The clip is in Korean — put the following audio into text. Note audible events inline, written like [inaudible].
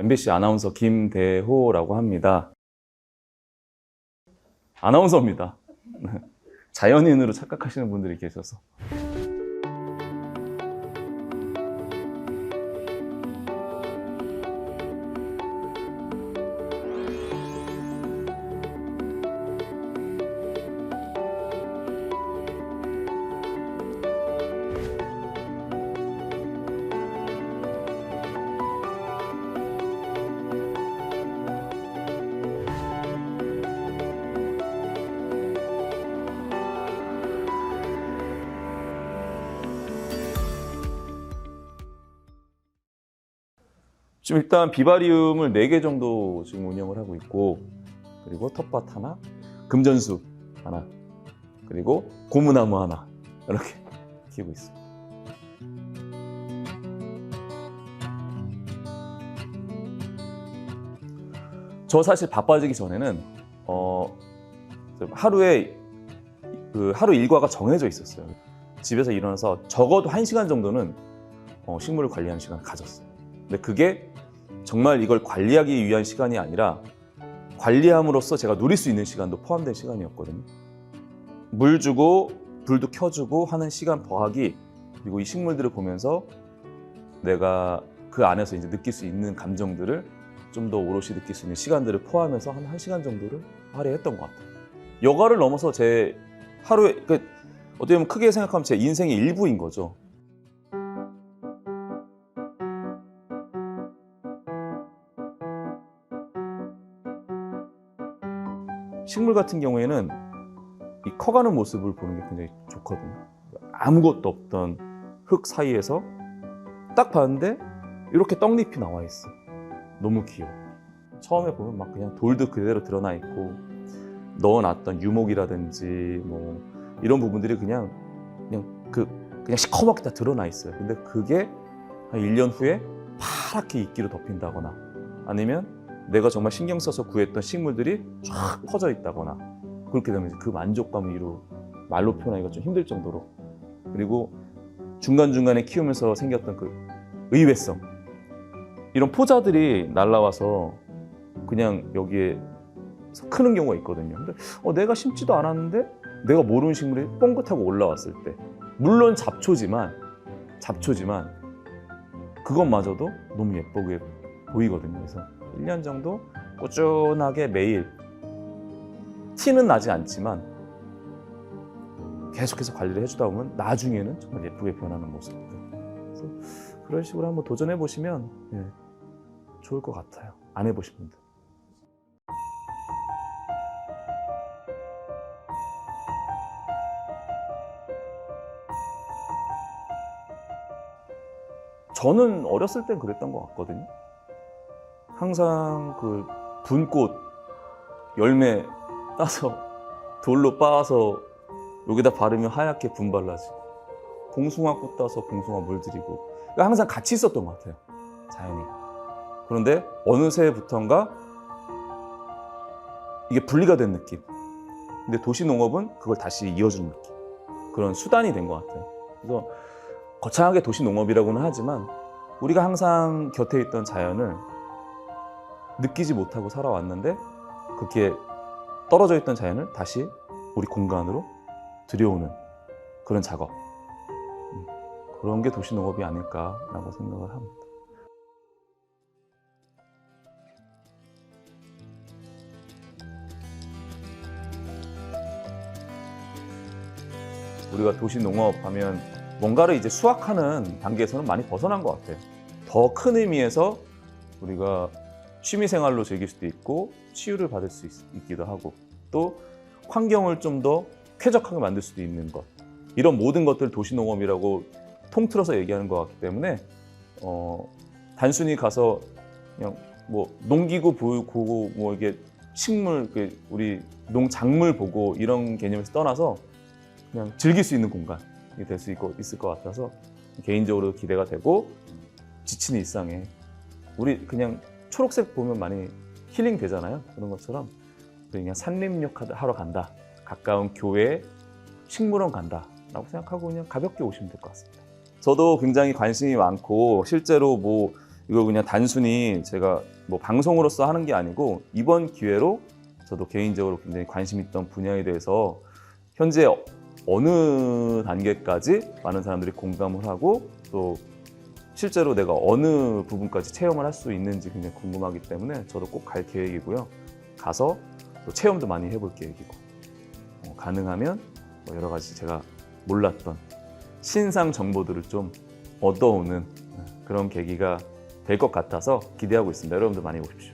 MBC 아나운서 김대호라고 합니다. 아나운서입니다. [laughs] 자연인으로 착각하시는 분들이 계셔서. 지금 일단 비바리움을 4개 정도 지금 운영을 하고 있고 그리고 텃밭 하나, 금전수 하나, 그리고 고무나무 하나 이렇게 [laughs] 키우고 있습니다. 저 사실 바빠지기 전에는 어, 하루에 그 하루 일과가 정해져 있었어요. 집에서 일어나서 적어도 1시간 정도는 어, 식물을 관리하는 시간을 가졌어요. 근데 그게 정말 이걸 관리하기 위한 시간이 아니라 관리함으로써 제가 누릴 수 있는 시간도 포함된 시간이었거든요. 물 주고 불도 켜주고 하는 시간 더하기 그리고 이 식물들을 보면서 내가 그 안에서 이제 느낄 수 있는 감정들을 좀 더 오롯이 느낄 수 있는 시간들을 포함해서 한 1시간 정도를 할애했던 것 같아요. 여가를 넘어서 제 하루에 그 어떻게 보면 크게 생각하면 제 인생의 일부인 거죠. 식물 같은 경우에는 이 커가는 모습을 보는 게 굉장히 좋거든요. 아무것도 없던 흙 사이에서 딱 봤는데 이렇게 떡잎이 나와 있어. 너무 귀여워. 처음에 보면 막 그냥 돌도 그대로 드러나 있고 넣어놨던 유목이라든지 뭐 이런 부분들이 그냥 그냥 그 그냥 시커멓게 다 드러나 있어요. 근데 그게 한 1년 후에 파랗게 이끼로 덮인다거나 아니면 내가 정말 신경 써서 구했던 식물들이 쫙 퍼져 있다거나 그렇게 되면 그 만족감을 이루 말로 표현하기가 좀 힘들 정도로 그리고 중간중간에 키우면서 생겼던 그 의외성 이런 포자들이 날라와서 그냥 여기에 크는 경우가 있거든요. 근데 어, 내가 심지도 않았는데 내가 모르는 식물이 뻥긋하고 올라왔을 때 물론 잡초지만 잡초지만 그것마저도 너무 예쁘게 보이거든요. 그래서 1년 정도 꾸준하게 매일 티는 나지 않지만 계속해서 관리를 해주다 보면 나중에는 정말 예쁘게 변하는 모습들. 그래서 그런 식으로 한번 도전해 보시면 예, 좋을 것 같아요. 안 해보신 분들. 저는 어렸을 땐 그랬던 것 같거든요. 항상 그 분꽃 열매 따서 돌로 빻아서 여기다 바르면 하얗게 분발라지고 봉숭아 꽃 따서 봉숭아 물들이고 그러니까 항상 같이 있었던 것 같아요. 자연이. 그런데 어느새부턴가 이게 분리가 된 느낌. 근데 도시 농업은 그걸 다시 이어주는 느낌. 그런 수단이 된 것 같아요. 그래서 거창하게 도시 농업이라고는 하지만 우리가 항상 곁에 있던 자연을 느끼지 못하고 살아왔는데 그게 떨어져 있던 자연을 다시 우리 공간으로 들여오는 그런 작업. 음, 그런 게 도시 농업이 아닐까라고 생각을 합니다. 우리가 도시 농업 하면 뭔가를 이제 수확하는 단계에서는 많이 벗어난 것 같아요. 더 큰 의미에서 우리가 취미 생활로 즐길 수도 있고 치유를 받을 수 있, 기도 하고 또 환경을 좀 더 쾌적하게 만들 수도 있는 것. 이런 모든 것들 도시 농업이라고 통틀어서 얘기하는 것 같기 때문에 어, 단순히 가서 그냥 뭐 농기구 보고 뭐 이게 식물 그 우리 농작물 보고 이런 개념에서 떠나서 그냥 즐길 수 있는 공간이 될 수 있을 것 같아서 개인적으로 기대가 되고 지친 일상에 우리 그냥 초록색 보면 많이 힐링 되잖아요. 그런 것처럼 그냥 산림욕 하러 간다. 가까운 교회, 식물원 간다. 라고 생각하고 그냥 가볍게 오시면 될 것 같습니다. 저도 굉장히 관심이 많고 실제로 뭐 이거 그냥 단순히 제가 뭐 방송으로서 하는 게 아니고 이번 기회로 저도 개인적으로 굉장히 관심 있던 분야에 대해서 현재 어느 단계까지 많은 사람들이 공감을 하고 또 실제로 내가 어느 부분까지 체험을 할 수 있는지 굉장히 궁금하기 때문에 저도 꼭 갈 계획이고요. 가서 또 체험도 많이 해볼 계획이고 어, 가능하면 뭐 여러 가지 제가 몰랐던 신상 정보들을 좀 얻어오는 그런 계기가 될 것 같아서 기대하고 있습니다. 여러분들 많이 오십시오.